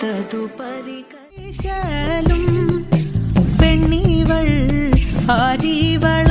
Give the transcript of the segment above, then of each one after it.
തദുപരി കേശാലും പെണ്ണീവൾ ആരീവള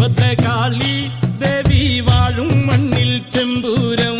ഭദ്രകാളി ദേവി വാഴും മണ്ണിൽ ചെമ്പൂരം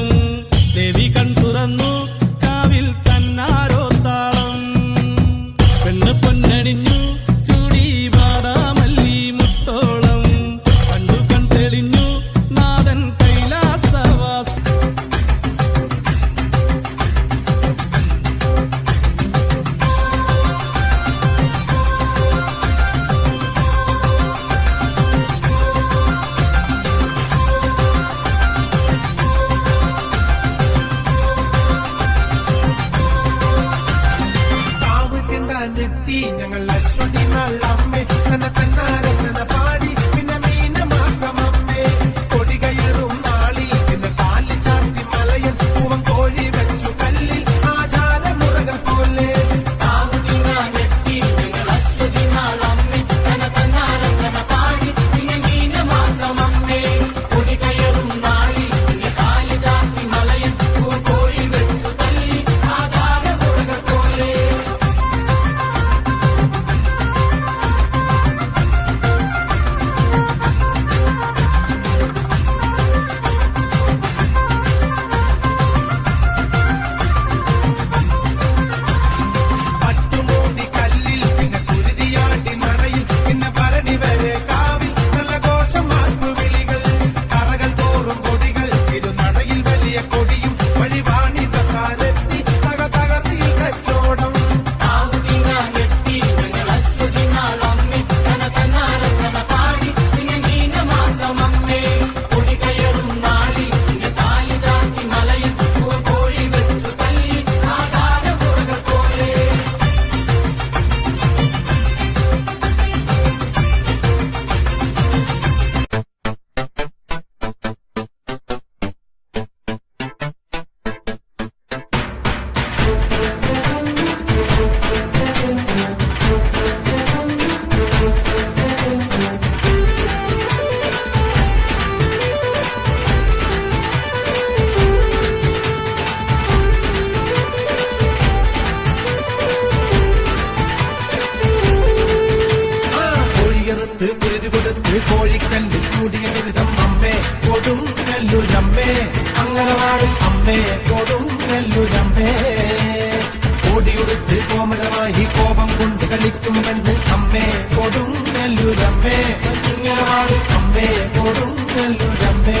ഞങ്ങൾ അശ്വതി അമ്മേ. തന്നെ തന്നാരെ കോഴിക്കല്ലിൽ മൂടിയ ചരിതം അമ്മേ കൊടും നെല്ലുരമ്മേ കോമരമായി കോപം കൊണ്ട് കളിക്കും അമ്മേ കൊടും നെല്ലുരമ്മേ നെല്ലുരമ്മേ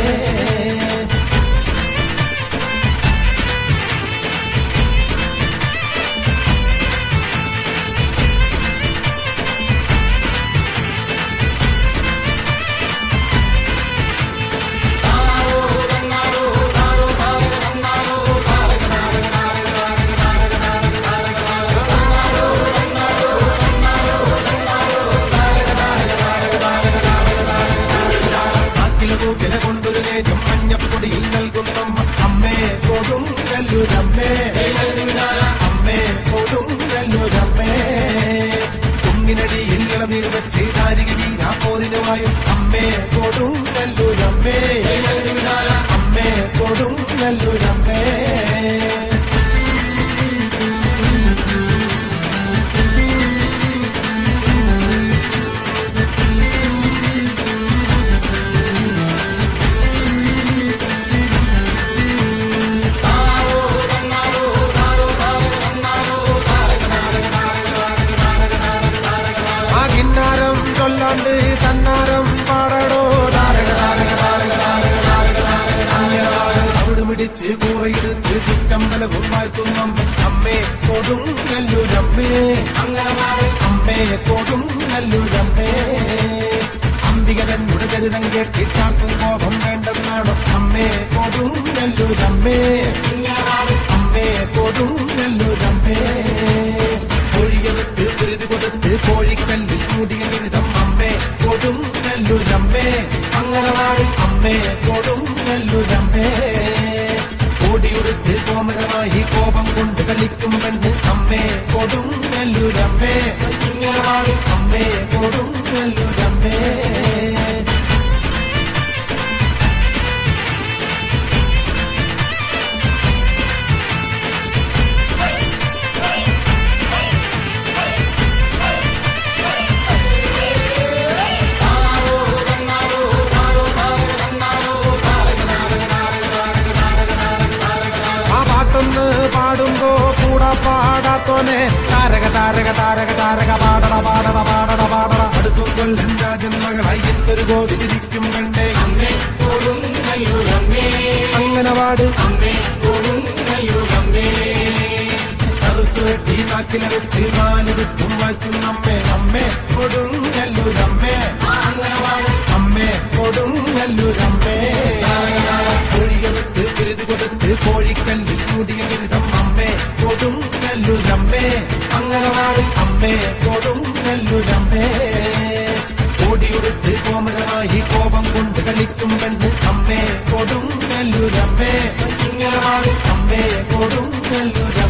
higher മിടിച്ച് കൂറയെടുത്ത് ചുറ്റമ്പലവും വാഴ്ത്തുന്നം അമ്മേ. കൊടും നല്ലൂരമ്മേ. അമ്മേ കൊടും നല്ലൂരമ്മേ. അംബികതന്നുടെ ചരിതം കേട്ടിട്ടാർക്കും കോപം വേണ്ടെന്നാണോ? അമ്മേ കൊടും നെല്ലുരമ്മേ. അമ്മേ കൊടും നെല്ലുരമ്മേ. കോമരമായി കോപം കൊണ്ട് കളിക്കും പെണ്ണ് അമ്മേ കൊടും നെല്ലുരമ്മേ അങ്കനവാടി അമ്മേ കൊടും നെല്ലുരമ്മേ പാടാത്തോനെ താരക താരക താരക താരക പാടട പാടട പാടട പാടട അടുത്തു കൊല്ലം രാജന്മകളായി എന്നൊരു കോടി തിരിക്കും കണ്ടേ. അമ്മേ അങ്ങനവാട് അമ്മേ. കറുത്തു വെട്ടി നാക്കിലെ വെച്ച് നാലെടുത്തും വായിക്കും അമ്മേ അമ്മേ. കൊടും നെല്ലൂരമ്മേ അമ്മേ. കൊടും നെല്ലുരമ്മേ